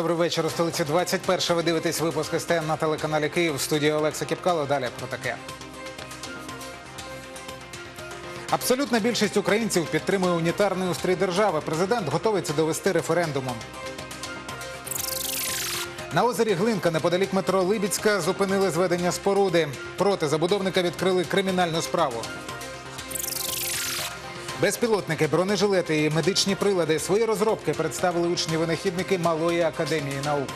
Добрий вечір. У столиці 21 Ви дивитесь випуск СТН на телеканалі Київ. В студії Олекса Кіпкало. Далі про таке. Абсолютна більшість українців підтримує унітарний устрій держави. Президент готовиться довести референдумом. На озері Глинка неподалік метро Либідська зупинили зведення споруди. Проти забудовника відкрили кримінальну справу. Безпілотники, бронежилети і медичні прилади свої розробки представили учні-винахідники Малої академії наук.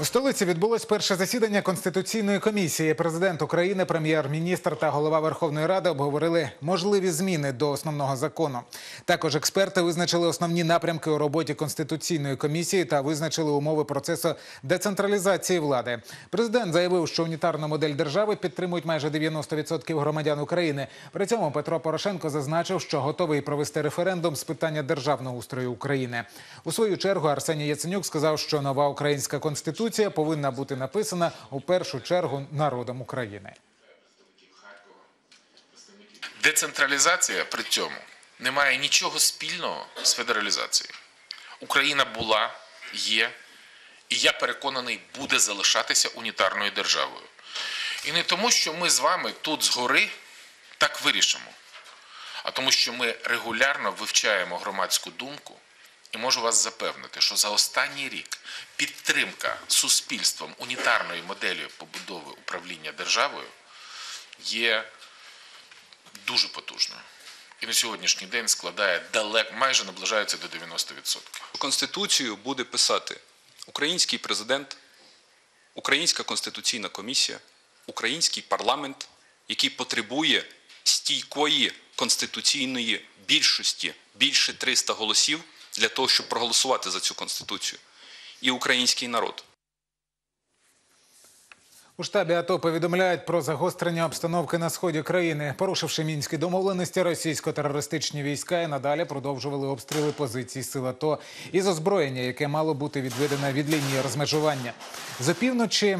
У столиці відбулось перше засідання конституційної комісії. Президент України, прем'єр-міністр та голова Верховної Ради обговорили можливі зміни до основного закону. Також експерти визначили основні напрямки у роботі конституційної комісії та визначили умови процесу децентралізації влади. Президент заявив, що унітарну модель держави підтримують майже 90% громадян України. При цьому Петро Порошенко зазначив, що готовий провести референдум з питання державного устрою України. У свою чергу Арсеній Яценюк сказав, що нова українська конституція повинна бути написана у першу чергу народом України. Децентралізація при цьому не має нічого спільного з федералізацією. Україна була, є, і я переконаний, буде залишатися унітарною державою. І не тому, що ми з вами тут згори так вирішимо, а тому, що ми регулярно вивчаємо громадську думку. І можу вас запевнити, що за останній рік підтримка суспільством унітарної моделі побудови управління державою є дуже потужною. І на сьогоднішній день складає далеко, майже наближається до 90%. Конституцію буде писати український президент, Українська конституційна комісія, український парламент, який потребує стійкої конституційної більшості, більше 300 голосів для того, щоб проголосувати за цю конституцію, і український народ. У штабі АТО повідомляють про загострення обстановки на сході країни. Порушивши мінські домовленості, російсько-терористичні війська і надалі продовжували обстріли позицій сил АТО із озброєння, яке мало бути відведене від лінії розмежування. З опівночі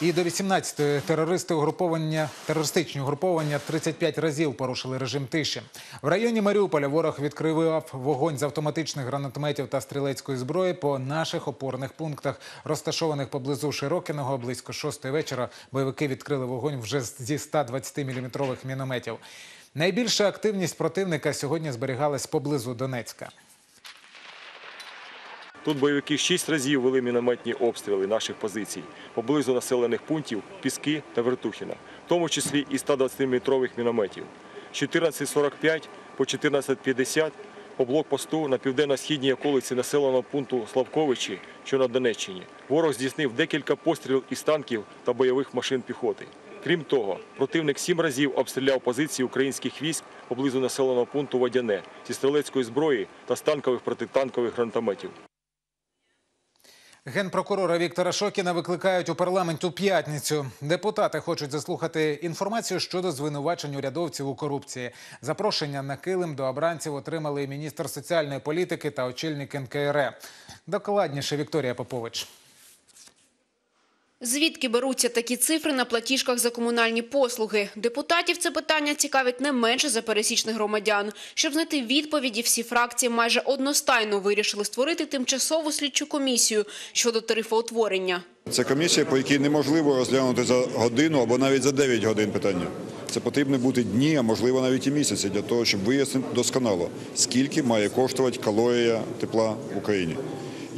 і до 18-ї терористи угруповання терористичні угруповання 35 разів порушили режим тиші. В районі Маріуполя ворог відкривав вогонь з автоматичних гранатометів та стрілецької зброї по наших опорних пунктах, розташованих поблизу Широкиного. Близько 6 вечора бойовики відкрили вогонь вже зі 120-мм мінометів. Найбільша активність противника сьогодні зберігалась поблизу Донецька. Тут бойовики шість разів вели мінометні обстріли наших позицій поблизу населених пунктів Піски та Вертухіна, в тому числі і 120-метрових мінометів. З 14.45 по 14.50 по блокпосту на південно-східній околиці населеного пункту Славковичі, що на Донеччині, ворог здійснив декілька пострілів із танків та бойових машин піхоти. Крім того, противник сім разів обстріляв позиції українських військ поблизу населеного пункту Водяне зі стрілецької зброї та з танкових протитанкових гранатометів. Генпрокурора Віктора Шокіна викликають у парламент у п'ятницю. Депутати хочуть заслухати інформацію щодо звинувачень урядовців у корупції. Запрошення на килим до обранців отримали і міністр соціальної політики та очільник НКРЕ. Докладніше Вікторія Попович. Звідки беруться такі цифри на платіжках за комунальні послуги? Депутатів це питання цікавить не менше за пересічних громадян. Щоб знайти відповіді, всі фракції майже одностайно вирішили створити тимчасову слідчу комісію щодо тарифоутворення. Це комісія, по якій неможливо розглянути за годину або навіть за 9 годин питання. Це потрібно бути дні, а можливо навіть і місяці, для того, щоб вияснити досконало, скільки має коштувати калорія тепла в Україні.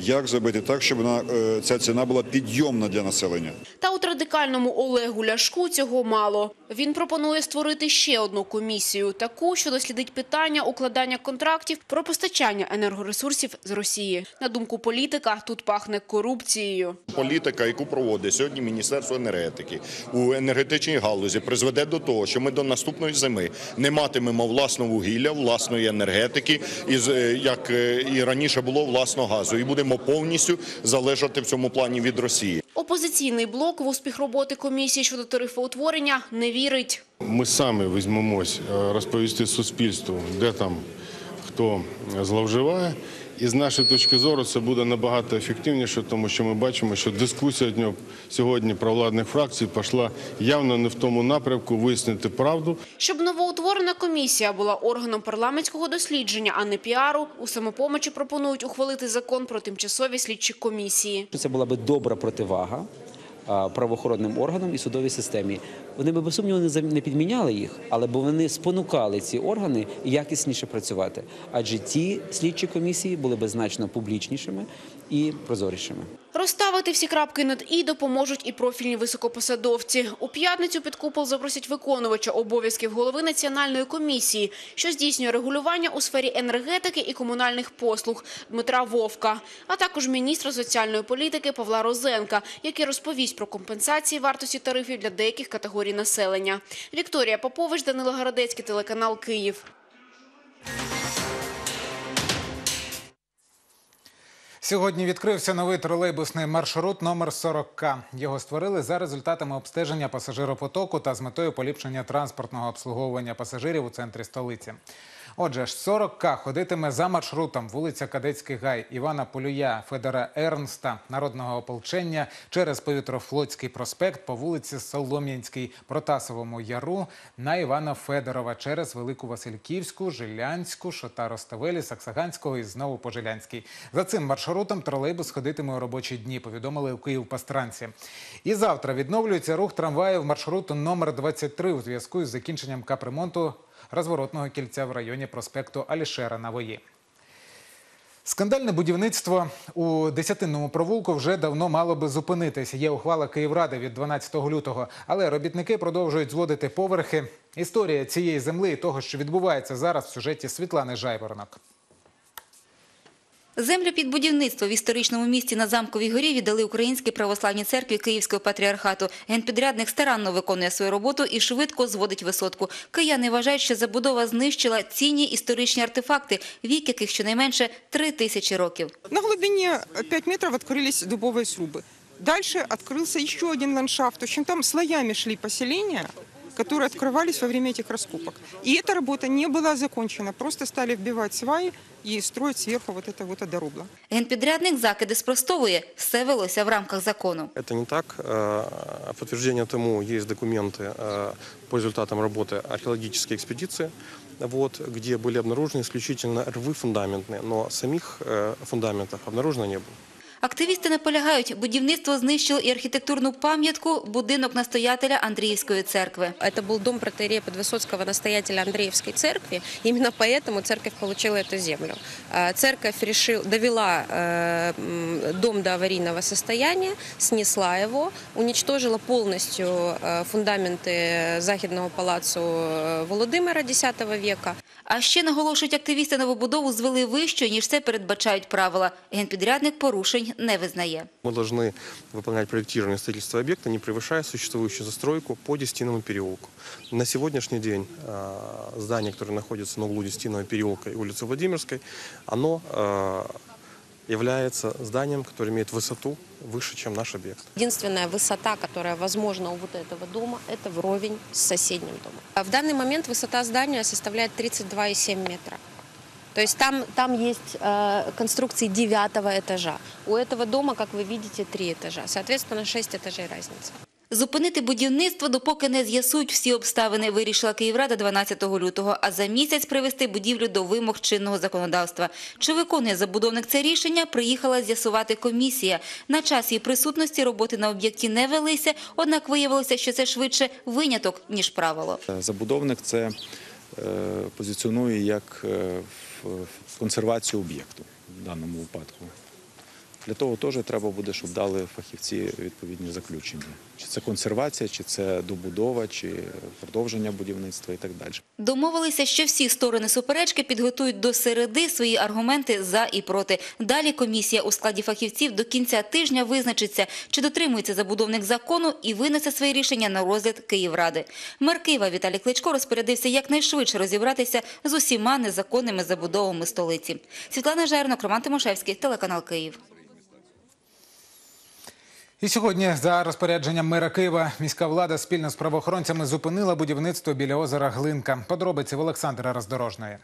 Як зробити так, щоб вона, е, ця ціна була підйомна для населення? Та от радикальному Олегу Ляшку цього мало. Він пропонує створити ще одну комісію, таку, що дослідить питання укладання контрактів про постачання енергоресурсів з Росії. На думку політика, тут пахне корупцією. Політика, яку проводить сьогодні Міністерство енергетики у енергетичній галузі, призведе до того, що ми до наступної зими не матимемо власного вугілля, власної енергетики, е, як е, і раніше було власного газу, і будемо повністю залежати в цьому плані від Росії. Опозиційний блок в успіх роботи комісії щодо тарифоутворення не вірить. Ми самі візьмемось е, розповісти суспільству, де там хто зловживає. І з нашої точки зору це буде набагато ефективніше, тому що ми бачимо, що дискусія сьогодні сьогодні провладних фракцій пішла явно не в тому напрямку вияснити правду. Щоб новоутворена комісія була органом парламентського дослідження, а не піару, у самопомочі пропонують ухвалити закон про тимчасові слідчі комісії. Це була би добра противага правоохоронним органам і судовій системі. Вони би без сумніву не підміняли їх, але б вони спонукали ці органи якісніше працювати. Адже ті слідчі комісії були би значно публічнішими і прозорішими. Розставити всі крапки над «і» допоможуть і профільні високопосадовці. У п'ятницю під купол запросять виконувача обов'язків голови Національної комісії, що здійснює регулювання у сфері енергетики і комунальних послуг Дмитра Вовка, а також міністра соціальної політики Павла Розенка, який розповість про компенсації вартості тарифів для деяких категорій населення. Вікторія Попович, Данило Городецький, телеканал «Київ». Сьогодні відкрився новий тролейбусний маршрут номер 40К. Його створили за результатами обстеження пасажиропотоку та з метою поліпшення транспортного обслуговування пасажирів у центрі столиці. Отже, ж 40К ходитиме за маршрутом вулиця Кадетський гай, Івана Полюя, Федора Ернста, Народного ополчення через Повітрофлотський проспект по вулиці Солом'янській, Протасовому Яру на Івана Федорова через Велику Васильківську, Жилянську, Шота Роставелі, Саксаганського і знову по Жилянській. За цим маршрутом тролейбус ходитиме у робочі дні, повідомили у Київ-Пастранці. І завтра відновлюється рух трамваїв маршруту номер 23 у зв'язку із закінченням капремонту розворотного кільця в районі проспекту Алішера Навої. Скандальне будівництво у Десятинному провулку вже давно мало би зупинитися. Є ухвала Київради від 12 лютого, але робітники продовжують зводити поверхи. Історія цієї землі і того, що відбувається зараз в сюжеті Світлани Жайворонок. Землю під будівництво в історичному місті на Замковій горі віддали Українській православній церкві Київського патріархату. Генпідрядник старанно виконує свою роботу і швидко зводить висотку. Кияни вважають, що забудова знищила цінні історичні артефакти, вік яких щонайменше три тисячі років. На глубине 5 метров открылись дубовые срубы. Дальше открылся еще один ландшафт. В общем, там слоями шли поселения, которые открывались во время этих раскопок. И эта работа не была закончена. Просто стали вбивать сваи и строить сверху вот это вот одоробло. Генпідрядник закиди спростовує. Все велося в рамках закону. Это не так. Э, Подтверждение тому есть документы э, по результатам работы археологической экспедиции, вот, где были обнаружены исключительно рвы фундаментные, но самих э, фундаментов обнаружено не было. Активісти наполягають, будівництво знищило і архітектурну пам'ятку – будинок настоятеля Андріївської церкви. Это был дом протеерея Подвысоцкого, настоятеля Андреевской церкви. Именно поэтому церковь получила эту землю. А, Церковь решил, довела э, м, дом до аварийного состояния, снесла его, уничтожила полностью э, фундаменты Західного палацу э, Володимира X века. А ще, наголошують активісти, новобудову звели вище, ніж це передбачають правила. Генпідрядник порушень не визнає. Мы должны выполнять проектирование и строительство объекта, не превышая существующую застройку по Десятинному переулку. На сегодняшний день э, здание, которое находится на углу Десятинного переулка и улицы Владимирской, оно э, является зданием, которое имеет высоту выше, чем наш объект. Единственная высота, которая возможна у вот этого дома, это вровень с соседним домом. А В данный момент высота здания составляет 32,7 метра. То есть там, там есть э, конструкции девятого этажа. У этого дома, как вы видите, три этажа. Соответственно, 6 этажей разница. Зупинити будівництво, допоки не з'ясують всі обставини, вирішила Київрада 12 лютого, а за місяць привести будівлю до вимог чинного законодавства. Чи виконує забудовник це рішення, приїхала з'ясувати комісія. На час її присутності роботи на об'єкті не велися, однак виявилося, що це швидше виняток, ніж правило. Забудовник це е, позиціонує як е, консервацію об'єкту в даному випадку. Для того теж треба буде, щоб дали фахівці відповідні заключення. Чи це консервація, чи це добудова, чи продовження будівництва і так далі. Домовилися, що всі сторони суперечки підготують до середи свої аргументи за і проти. Далі комісія у складі фахівців до кінця тижня визначиться, чи дотримується забудовник закону і винесе своє рішення на розгляд Київради. Мер Києва Віталій Кличко розпорядився якнайшвидше розібратися з усіма незаконними забудовами столиці. Світлана Жернок, Роман Тимошевський, телеканал Київ. І сьогодні, за розпорядженням мера Києва, міська влада спільно з правоохоронцями зупинила будівництво біля озера Глинка. Подробиці в Олександра Роздорожної.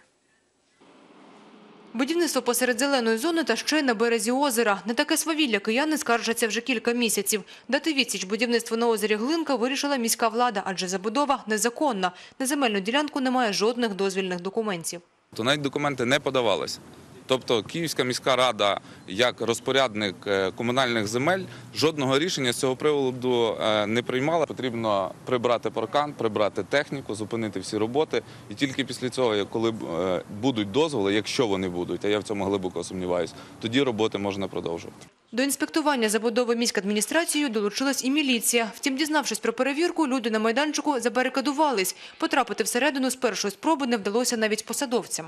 Будівництво посеред зеленої зони та ще й на березі озера. Не таке свавілля кияни скаржаться вже кілька місяців. Дати відсіч будівництву на озері Глинка вирішила міська влада, адже забудова незаконна. На земельну ділянку немає жодних дозвільних документів. то навіть документи не подавались. Тобто Київська міська рада, як розпорядник е, комунальних земель, жодного рішення з цього приводу е, не приймала. Потрібно прибрати паркан, прибрати техніку, зупинити всі роботи. І тільки після цього, коли е, будуть дозволи, якщо вони будуть, а я в цьому глибоко сумніваюся, тоді роботи можна продовжувати. До інспектування забудови міськадміністрацією долучилась і міліція. Втім, дізнавшись про перевірку, люди на майданчику забарикадувались. Потрапити всередину з першої спроби не вдалося навіть посадовцям.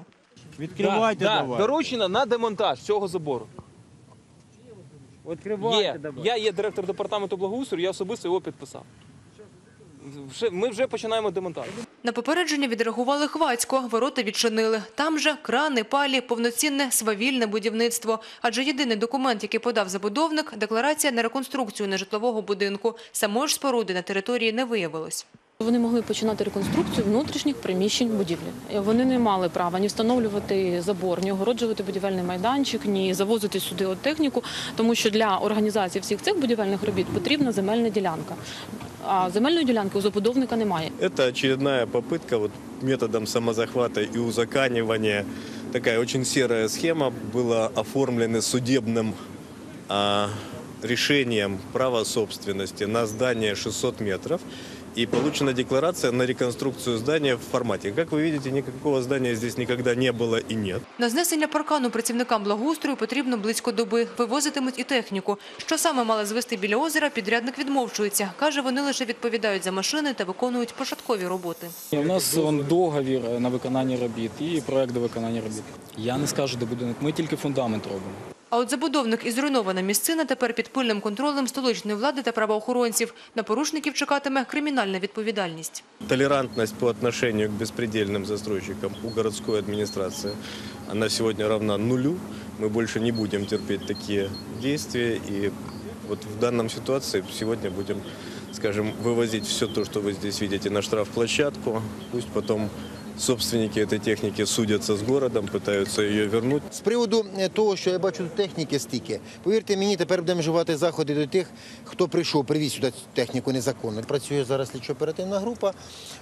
Відкривайте да, давай. Доручено на демонтаж цього забору. Відкривайте Є. давай. Я є директор департаменту благоустрою, я особисто його підписав. Вже- Ми вже починаємо демонтаж. На попередження відреагували хвацько, ворота відчинили. Там же крани, палі, повноцінне свавільне будівництво. Адже єдиний документ, який подав забудовник – декларація на реконструкцію нежитлового будинку. Самої ж споруди на території не виявилось. Вони могли починати реконструкцію внутрішніх приміщень будівлі. Вони не мали права ні встановлювати забор, ні огороджувати будівельний майданчик, ні завозити сюди от техніку, тому що для організації всіх цих будівельних робіт потрібна земельна ділянка. А земельної ділянки у забудовника немає. Это очередная попытка вот методом самозахвата и узаканивания. Такая очень серая схема была оформлена судебным а, решением права собственности на здание 600 метров. И получена декларация на реконструкцию здания в формате. Как вы видите, никакого здания здесь никогда не было и нет. На знесення паркану працівникам благоустрою потрібно близько доби. Вивозитимуть і техніку. Що саме мали звести біля озера, підрядник відмовчується. Каже, вони лише відповідають за машини та виконують початкові роботи. У нас он, договір на виконання робіт і проект до виконання робіт. Я не скажу, де будинок. Ми тільки фундамент робимо. А от забудовник і зруйнована місцина тепер під пильним контролем столичної влади та правоохоронців. На порушників чекатиме кримінальна відповідальність. Толерантность по отношению к беспредельным застройщикам у городской администрации, она сегодня равна нулю. Мы больше не будем терпеть такие действия. И вот в данном ситуации сегодня будем, скажем, вывозить все то, что вы здесь видите, на штрафплощадку. Пусть потом собственники этой техники судятся с городом, пытаются ее вернуть. З приводу е, того, що я бачу тут техніки стільки, повірте мені, тепер будемо вживати заходи до тих, хто прийшов, привіз сюди цю техніку незаконно. Працює зараз слідчо-оперативна група.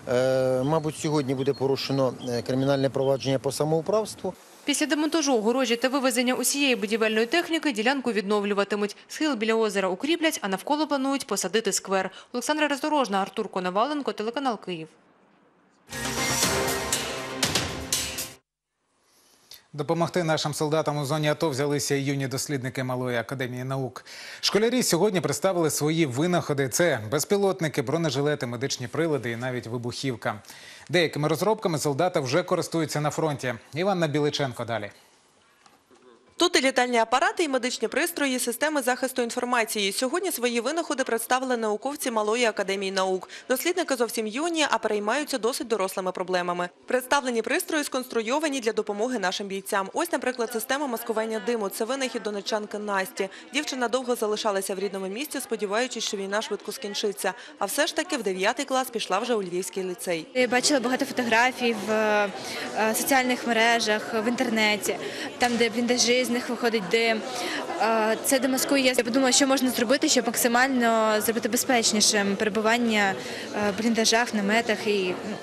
Е, мабуть, сьогодні буде порушено е, кримінальне провадження по самоуправству. Після демонтажу огорожі та вивезення усієї будівельної техніки ділянку відновлюватимуть. Схил біля озера укріплять, а навколо планують посадити сквер. Олександра Роздорожна, Артур Коноваленко, телеканал Київ. Допомогти нашим солдатам у зоні АТО взялися юні дослідники Малої академії наук. Школярі сьогодні представили свої винаходи. Це безпілотники, бронежилети, медичні прилади і навіть вибухівка. Деякими розробками солдати вже користуються на фронті. Іванна Біличенко далі. Тут і літальні апарати, і медичні пристрої, системи захисту інформації. Сьогодні свої винаходи представили науковці Малої академії наук. Дослідники зовсім юні, а переймаються досить дорослими проблемами. Представлені пристрої сконструйовані для допомоги нашим бійцям. Ось, наприклад, система маскування диму. Це винахід донечанки Насті. Дівчина довго залишалася в рідному місті, сподіваючись, що війна швидко скінчиться. А все ж таки в 9 клас пішла вже у Львівський ліцей. Я бачила багато фотографій в е, соціальних мережах, в інтернеті, там, де бліндажі, з них виходить дим. Е, Це демаскує. Я подумала, що можна зробити, щоб максимально зробити безпечнішим перебування е, в бліндажах, наметах і, ну,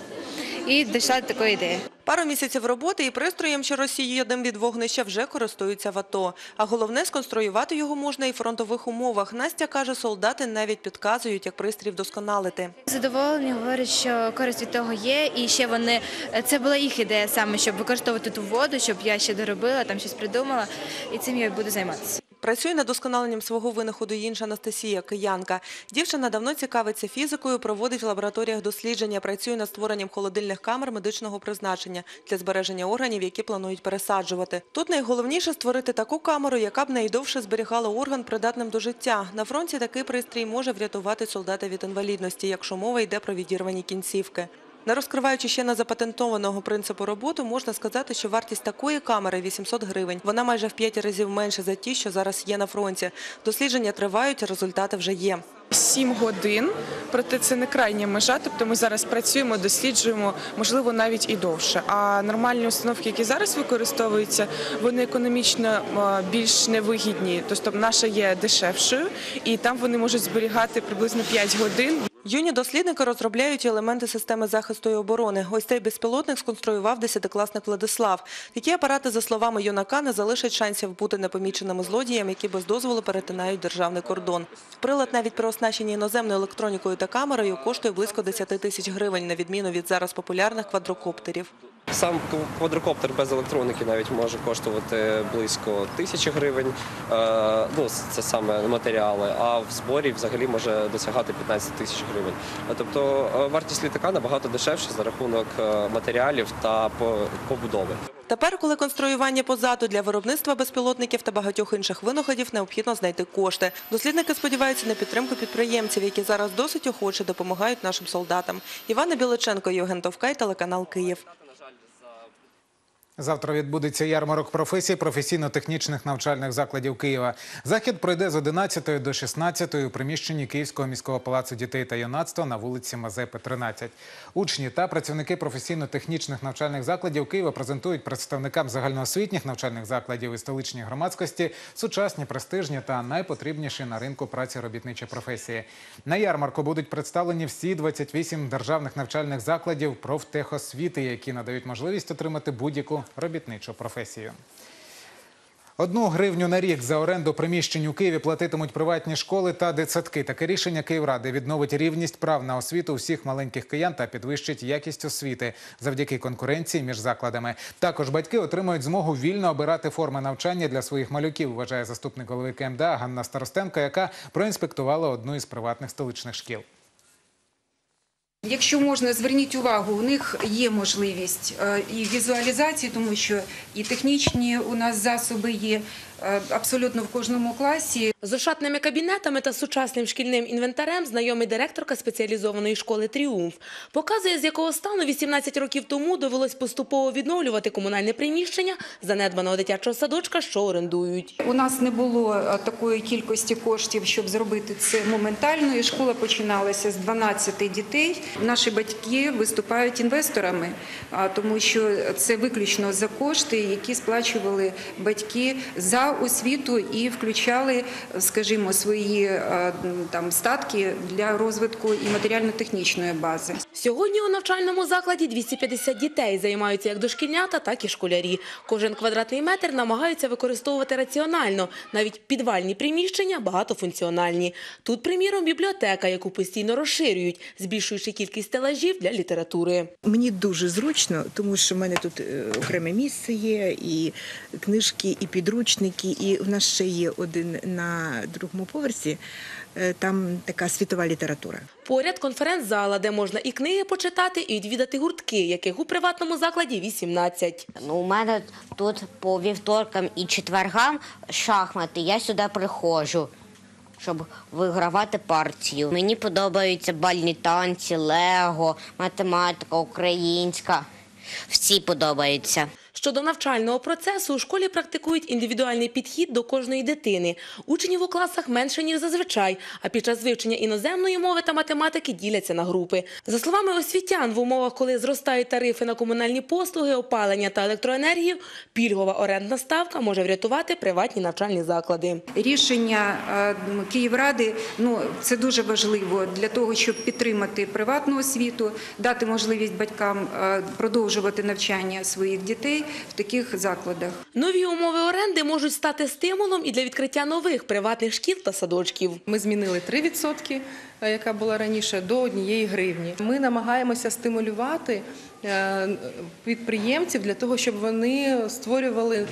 і дійшла до такої ідеї. Пару місяців роботи і пристроєм, що розсіює від вогнища, вже користуються в АТО. А головне, сконструювати його можна і в фронтових умовах. Настя каже, солдати навіть підказують, як пристрій вдосконалити. Задоволені говорять, що користь від того є, і ще вони це була їх ідея саме, щоб використовувати ту воду, щоб я ще доробила, там щось придумала, і цим я буду займатися. Працює над досконаленням свого винаходу інша Анастасія, киянка. Дівчина давно цікавиться фізикою, проводить в лабораторіях дослідження, працює над створенням холодильних камер медичного призначення для збереження органів, які планують пересаджувати. Тут найголовніше створити таку камеру, яка б найдовше зберігала орган придатним до життя. На фронті такий пристрій може врятувати солдата від інвалідності, якщо мова йде про відірвані кінцівки. Не розкриваючи ще на запатентованого принципу роботи, можна сказати, що вартість такої камери 800 гривень. Вона майже в 5 разів менше за ті, що зараз є на фронті. Дослідження тривають, результати вже є. Сім годин, проте це не крайня межа. Тобто ми зараз працюємо, досліджуємо, можливо, навіть і довше. А нормальні установки, які зараз використовуються, вони економічно е, більш невигідні. Тобто наша є дешевшою, і там вони можуть зберігати приблизно 5 годин. Юні дослідники розробляють елементи системи захисту і оборони. Ось цей безпілотник сконструював десятикласник Владислав. Такі апарати, за словами юнака, не залишать шансів бути непоміченими злодіям, які без дозволу перетинають державний кордон. Прилад навіть при оснащенні іноземною електронікою та камерою коштує близько 10 тисяч гривень, на відміну від зараз популярних квадрокоптерів. Сам квадрокоптер без електроніки навіть може коштувати близько тисячі гривень. Е, Ну, це саме матеріали. А в зборі взагалі може досягати 15 тисяч гривень. Е, Тобто е, вартість літака набагато дешевша за рахунок матеріалів та побудови. Тепер, коли конструювання позаду для виробництва безпілотників та багатьох інших винаходів, необхідно знайти кошти. Дослідники сподіваються на підтримку підприємців, які зараз досить охоче допомагають нашим солдатам. Івана Біличенко, Євген Товкай, телеканал Київ. Завтра відбудеться ярмарок професій професійно-технічних навчальних закладів Києва. Захід пройде з 11 до 16 у приміщенні Київського міського палацу дітей та юнацтва на вулиці Мазепи, 13. Учні та працівники професійно-технічних навчальних закладів Києва презентують представникам загальноосвітніх навчальних закладів і столичній громадськості сучасні, престижні та найпотрібніші на ринку праці робітничі професії. На ярмарку будуть представлені всі 28 державних навчальних закладів профтехосвіти, які надають можливість отримати будь-яку робітничу професію. Одну гривню на рік за оренду приміщень у Києві платитимуть приватні школи та дитсадки. Таке рішення Київради відновить рівність прав на освіту всіх маленьких киян та підвищить якість освіти завдяки конкуренції між закладами. Також батьки отримають змогу вільно обирати форми навчання для своїх малюків, вважає заступник голови КМДА Ганна Старостенко, яка проінспектувала одну із приватних столичних шкіл. Якщо можна, зверніть увагу, у них є можливість е, і візуалізації, тому що і технічні у нас засоби є абсолютно в кожному класі. З ошатними кабінетами та сучасним шкільним інвентарем знайомий директорка спеціалізованої школи «Тріумф». Показує, з якого стану 18 років тому довелось поступово відновлювати комунальне приміщення занедбаного дитячого садочка, що орендують. У нас не було е, такої кількості коштів, щоб зробити це моментально. І школа починалася з 12 дітей. Наші батьки виступають інвесторами, а, тому що це виключно за кошти, які сплачували батьки за освіту і включали, скажімо, свої е, там статки для розвитку і матеріально-технічної бази. Сьогодні у навчальному закладі 250 дітей займаються як дошкільнята, так і школярі. Кожен квадратний метр намагаються використовувати раціонально. Навіть підвальні приміщення багатофункціональні. Тут, приміром, бібліотека, яку постійно розширюють, збільшуючи кількість стелажів для літератури. Мені дуже зручно, тому що в мене тут е, окреме місце є, і книжки, і підручники, і в нас ще є один на другому поверсі. е, Там така світова література. Поряд конференц-зала, де можна і книги почитати, і відвідати гуртки, яких у приватному закладі 18. Ну, у мене тут по вівторкам і четвергам шахмати. Я сюди приходжу, щоб вигравати партію. Мені подобаються бальні танці, лего, математика, українська. Всі подобаються. Щодо навчального процесу, у школі практикують індивідуальний підхід до кожної дитини. Учнів у класах менше, ніж зазвичай, а під час вивчення іноземної мови та математики діляться на групи. За словами освітян, в умовах, коли зростають тарифи на комунальні послуги, опалення та електроенергію, пільгова орендна ставка може врятувати приватні навчальні заклади. Рішення е, Київради ну це дуже важливо для того, щоб підтримати приватну освіту, дати можливість батькам е, продовжувати навчання своїх дітей в таких закладах. Нові умови оренди можуть стати стимулом і для відкриття нових приватних шкіл та садочків. Ми змінили 3%, е, яка була раніше, до однієї гривні. Ми намагаємося стимулювати е, підприємців для того, щоб вони створювали.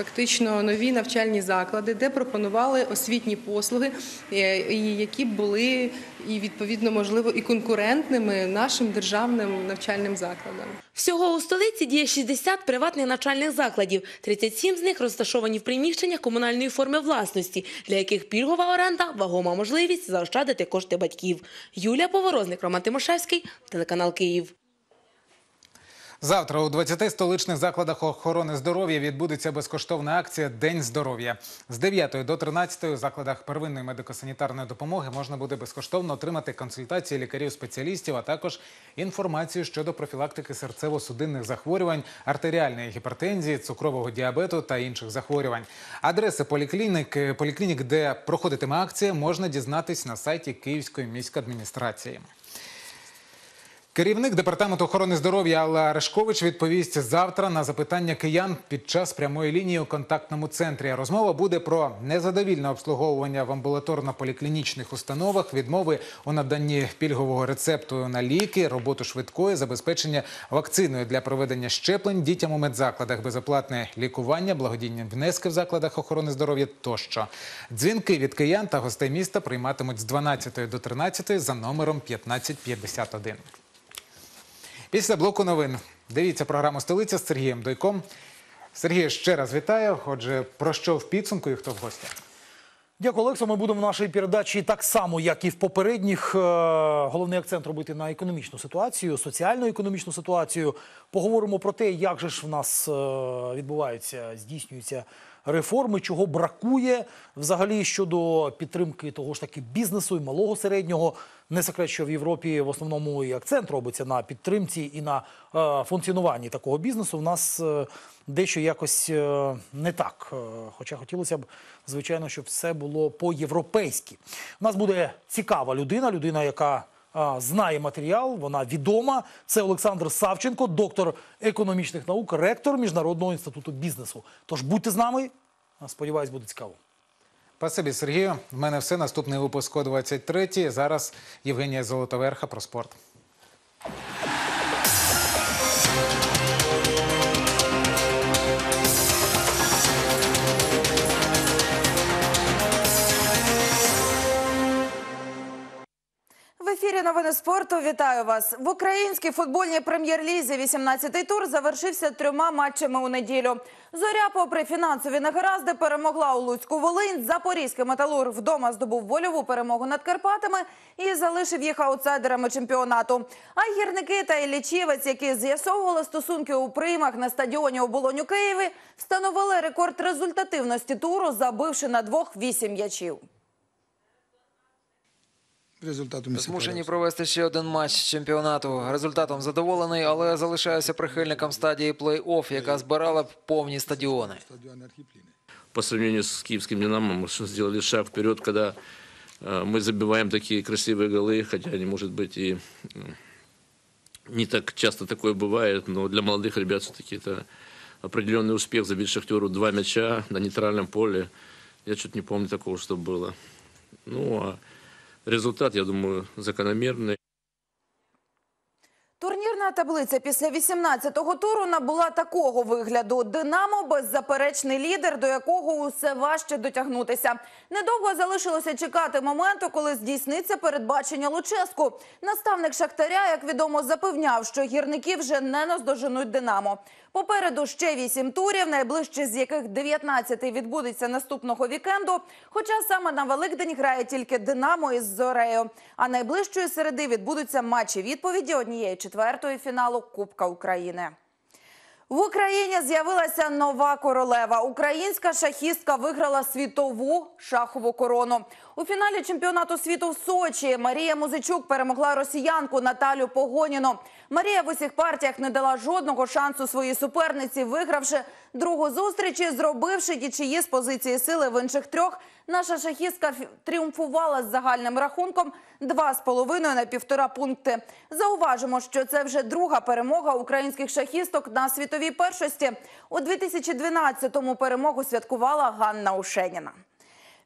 Фактично нові навчальні заклади, де пропонували освітні послуги, е, які були і відповідно можливо і конкурентними нашим державним навчальним закладам. Всього у столиці діє 60 приватних навчальних закладів. 37 з них розташовані в приміщеннях комунальної форми власності, для яких пільгова оренда – вагома можливість заощадити кошти батьків. Юлія Поворозник, Роман Тимошевський, телеканал Київ. Завтра у 20 столичних закладах охорони здоров'я відбудеться безкоштовна акція День здоров'я. З 9 до 13 у закладах первинної медико-санітарної допомоги можна буде безкоштовно отримати консультації лікарів-спеціалістів, а також інформацію щодо профілактики серцево-судинних захворювань, артеріальної гіпертензії, цукрового діабету та інших захворювань. Адреси поліклінік, поліклінік, де проходитиме акція, можна дізнатись на сайті Київської міськадміністрації. Керівник департаменту охорони здоров'я Алла Арешкович відповість завтра на запитання киян під час прямої лінії у контактному центрі. Розмова буде про незадовільне обслуговування в амбулаторно-поліклінічних установах, відмови у наданні пільгового рецепту на ліки, роботу швидкої, забезпечення вакциною для проведення щеплень дітям у медзакладах, безоплатне лікування, благодійні внески в закладах охорони здоров'я тощо. Дзвінки від киян та гостей міста прийматимуть з 12 до 13 за номером 1551. Після блоку новин дивіться програму Столиця з Сергієм Дойком. Сергій, ще раз вітаю. Отже, про що в підсумку і хто в гостях? Дякую, Олексо. Ми будемо в нашій передачі так само, як і в попередніх. е, Головний акцент робити на економічну ситуацію, соціально-економічну ситуацію. Поговоримо про те, як же ж в нас е, відбуваються, здійснюються реформи, чого бракує взагалі щодо підтримки того ж таки бізнесу і малого середнього. Не секрет, що в Європі в основному і акцент робиться на підтримці і на е, функціонуванні такого бізнесу. В нас е, дещо якось е, не так. Е, Хоча хотілося б, звичайно, щоб все було по-європейськи. У нас буде цікава людина, людина, яка знає матеріал, вона відома. Це Олександр Савченко, доктор економічних наук, ректор Міжнародного інституту бізнесу. Тож будьте з нами. Сподіваюсь, буде цікаво. Спасибі, Сергію. В мене все. Наступний випуск о 23 Зараз Євгенія Золотоверха про спорт. Ефірі новини спорту вітаю вас. В українській футбольній прем'єр-лізі 18-й тур завершився трьома матчами у неділю. Зоря, попри фінансові негаразди, перемогла у Луцьку Волинь. Запорізький металург вдома здобув вольову перемогу над Карпатами і залишив їх аутсайдерами чемпіонату. А гірники та Іллічівець, які з'ясовували стосунки у приймах на стадіоні у Києві, встановили рекорд результативності туру, забивши на двох вісім м'ячів. Результатом змушені провести ще один матч чемпіонату. Результатом задоволений, але залишаюся прихильником стадії плей-офф, яка збирала б повні стадіони. по сравнению с киевским «Динамо» мы сделали шаг вперед, когда э, мы забиваем такие красивые голы, хотя они, может быть, и м, не так часто такое бывает, но для молодых ребят все-таки это определенный успех забить «Шахтеру» два мяча на нейтральном поле. Я что-то не помню такого, что было. Ну, а результат, я думаю, закономерный. Турнірна таблиця після 18-го туру набула такого вигляду. Динамо беззаперечний лідер, до якого усе важче дотягнутися. Недовго залишилося чекати моменту, коли здійсниться передбачення Луческу. Наставник Шахтаря, як відомо, запевняв, що гірники вже не наздоженуть Динамо. Попереду ще вісім турів, найближче з яких 19 відбудеться наступного вікенду. Хоча саме на Великдень грає тільки Динамо із Зорею. А найближчої середи відбудуться матчі відповіді однієї четвертої фіналу Кубка України. В Україні з'явилася нова королева. Українська шахістка виграла світову шахову корону. У фіналі чемпіонату світу в Сочі Марія Музичук перемогла росіянку Наталю Погоніну. Марія в усіх партіях не дала жодного шансу своїй суперниці, вигравши другу зустріч зробивши нічиї з позиції сили в інших трьох. Наша шахістка тріумфувала з загальним рахунком 2,5 на півтора пункти. Зауважимо, що це вже друга перемога українських шахісток на світовій першості. У 2012-му перемогу святкувала Ганна Ушеніна.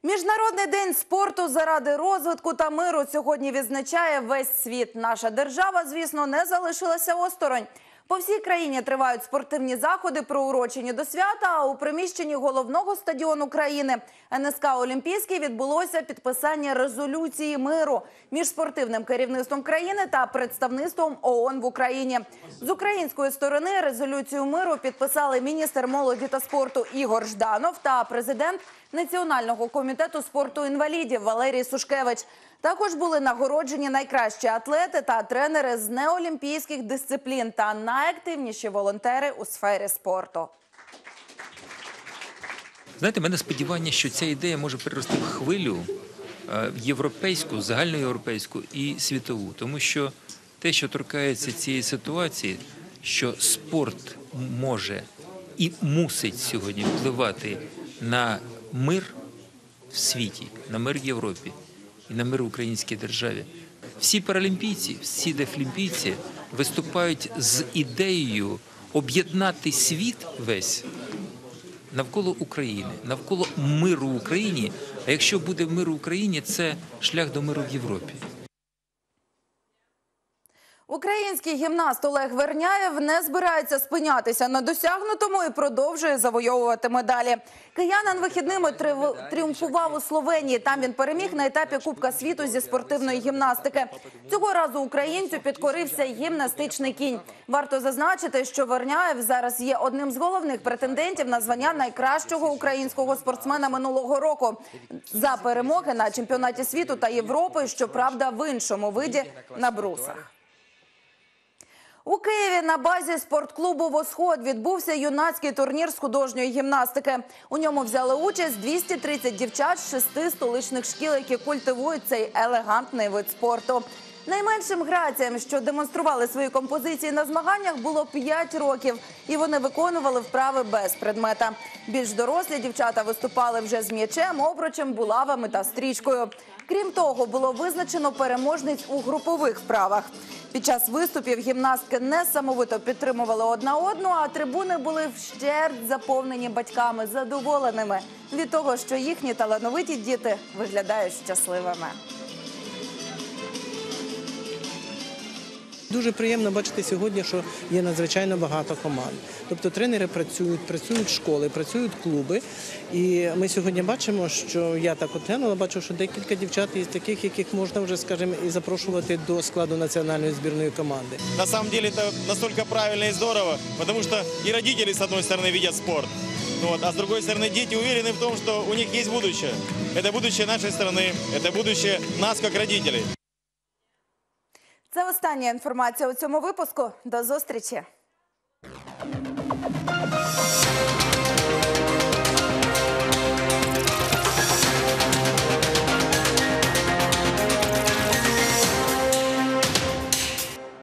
Міжнародний день спорту заради розвитку та миру сьогодні відзначає весь світ. Наша держава, звісно, не залишилася осторонь. По всій країні тривають спортивні заходи, приурочені до свята. А у приміщенні головного стадіону країни НСК Олімпійський відбулося підписання резолюції миру між спортивним керівництвом країни та представництвом ООН в Україні. З української сторони резолюцію миру підписали міністр молоді та спорту Ігор Жданов та президент Національного комітету спорту інвалідів Валерій Сушкевич. Також були нагороджені найкращі атлети та тренери з неолімпійських дисциплін та найактивніші волонтери у сфері спорту. Знаєте, в мене сподівання, що ця ідея може перерости в хвилю е, європейську, загальноєвропейську і світову. Тому що те, що торкається цієї ситуації, що спорт може і мусить сьогодні впливати на мир в світі, на мир в Європі і на мир в українській державі. Всі паралімпійці, всі дефлімпійці виступають з ідеєю об'єднати світ весь навколо України, навколо миру в Україні. А якщо буде мир в Україні, це шлях до миру в Європі. Український гімнаст Олег Верняєв не збирається спинятися на досягнутому і продовжує завойовувати медалі. Киянин вихідними тріумфував у Словенії. Там він переміг на етапі Кубка світу зі спортивної гімнастики. Цього разу українцю підкорився гімнастичний кінь. Варто зазначити, що Верняєв зараз є одним з головних претендентів на звання найкращого українського спортсмена минулого року за перемоги на чемпіонаті світу та Європи, щоправда, в іншому виді на брусах. У Києві на базі спортклубу «Восход» відбувся юнацький турнір з художньої гімнастики. У ньому взяли участь 230 дівчат з шести столичних шкіл, які культивують цей елегантний вид спорту. Найменшим граціям, що демонстрували свої композиції на змаганнях, було 5 років, і вони виконували вправи без предмета. Більш дорослі дівчата виступали вже з м'ячем, обручем, булавами та стрічкою. Крім того, було визначено переможниць у групових вправах. Під час виступів гімнастки несамовито підтримували одна одну, а трибуни були вщерть заповнені батьками задоволеними від того, що їхні талановиті діти виглядають щасливими. Дуже приємно бачити сьогодні, що є надзвичайно багато команд. Тобто тренери працюють, працюють школи, працюють клуби. І ми сьогодні бачимо, що я так от глянула, бачу, що декілька дівчат із таких, яких можна вже, скажімо, і запрошувати до складу національної збірної команди. На самом деле это настолько правильно и здорово, потому что и родители, с одной стороны, видят спорт, ну вот, а с другой стороны, дети уверены в том, что у них есть будущее. Это будущее нашей страны, это будущее нас, как родителей. Це остання інформація у цьому випуску. До зустрічі.